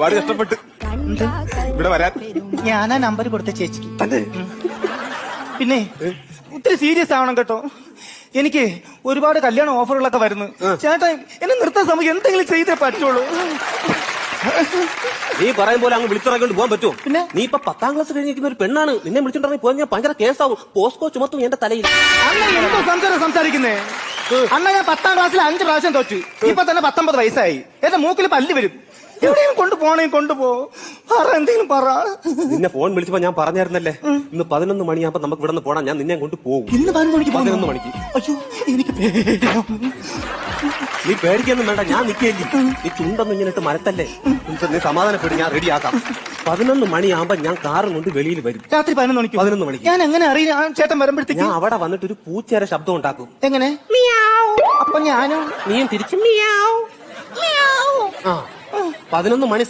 ഒരുപാട് കഷ്ടപ്പെട്ട്. ഇവിടെ വരാൻ. ഞാനാ നമ്പർ കൊടുത്ത ചേച്ചി തന്നെ പിന്നെ ഒത്തിരി സീരിയസ് ആവണം കേട്ടോ. എനിക്ക് ഒരുപാട് കല്യാണ ഓഫറുകളൊക്കെ വരുന്നു. ചേട്ടാ എന്നെ നിർത്താൻ സമയം എന്തെങ്കിലും ചെയ്തേ പറ്റുള്ളൂ. നീ പറയും പോലെ അങ്ങ് വിളിച്ചിറങ്ങിക്കൊണ്ട് പോകാൻ പറ്റുമോ? പിന്നെ? നീ ഇപ്പൊ പത്താം ക്ലാസ് കഴിഞ്ഞിരിക്കുന്ന ഒരു പെണ്ണാണ്. നിന്നെ വിളിച്ചിട്ടുണ്ടെങ്കിൽ പോയി ഞാൻ ഭയങ്കര കേസാവും. പോസ്കോ ചുമത്തും എന്റെ തലയിൽ. എന്തോ സംസാരം സംസാരിക്കുന്നേ? അണ്ണ ഞാൻ പത്താം ക്ലാസ്സിൽ അഞ്ച് പ്രാവശ്യം തോറ്റു. ഇപ്പൊ തന്നെ പത്തൊമ്പത് വയസ്സായി. എന്റെ മൂക്കിൽ പല്ല് വരും. എവിടെയും കൊണ്ടുപോണേ കൊണ്ടുപോ. പറ എന്തെങ്കിലും പറ. നിന്നെ ഫോൺ വിളിച്ചപ്പോ ഞാൻ പറഞ്ഞായിരുന്നല്ലേ? ഇന്ന് പതിനൊന്ന് മണിയാകുമ്പോ നമുക്ക് ഇവിടെ നിന്ന് പോണം. ഞാൻ നിന്നെ കൊണ്ട് പോകും. ഇന്ന് പതിനൊന്ന് മണിക്ക്? പതിനൊന്ന് മണിക്ക്. അയ്യോ എനിക്ക്. നീ പേടിക്കൊന്നും വേണ്ട ഞാൻ നിൽക്കേലി നീ ചുണ്ടൊന്നും ഇങ്ങനെ ഇട്ട് മരത്തല്ലേ? നീ സമാധാനപ്പെടും ഞാൻ റെഡിയാക്കാം. പതിനൊന്ന് മണിയാകുമ്പോ ഞാൻ കാറും കൊണ്ട് വെളിയിൽ വരും. രാത്രി പതിനൊന്ന് മണിക്ക് പതിനൊന്ന് മണിക്ക്. ഞാൻ എങ്ങനെ അറിയാം ആ ചേട്ടൻ വരുമ്പോഴത്തേക്ക്? ഞാൻ അവിടെ വന്നിട്ട് ഒരു പൂച്ചേരെ ശബ്ദം ഉണ്ടാക്കും. എങ്ങനെ? അപ്പൊ ഞാനും? നീയും തിരിച്ചു. ആ. പതിനൊന്ന് മണി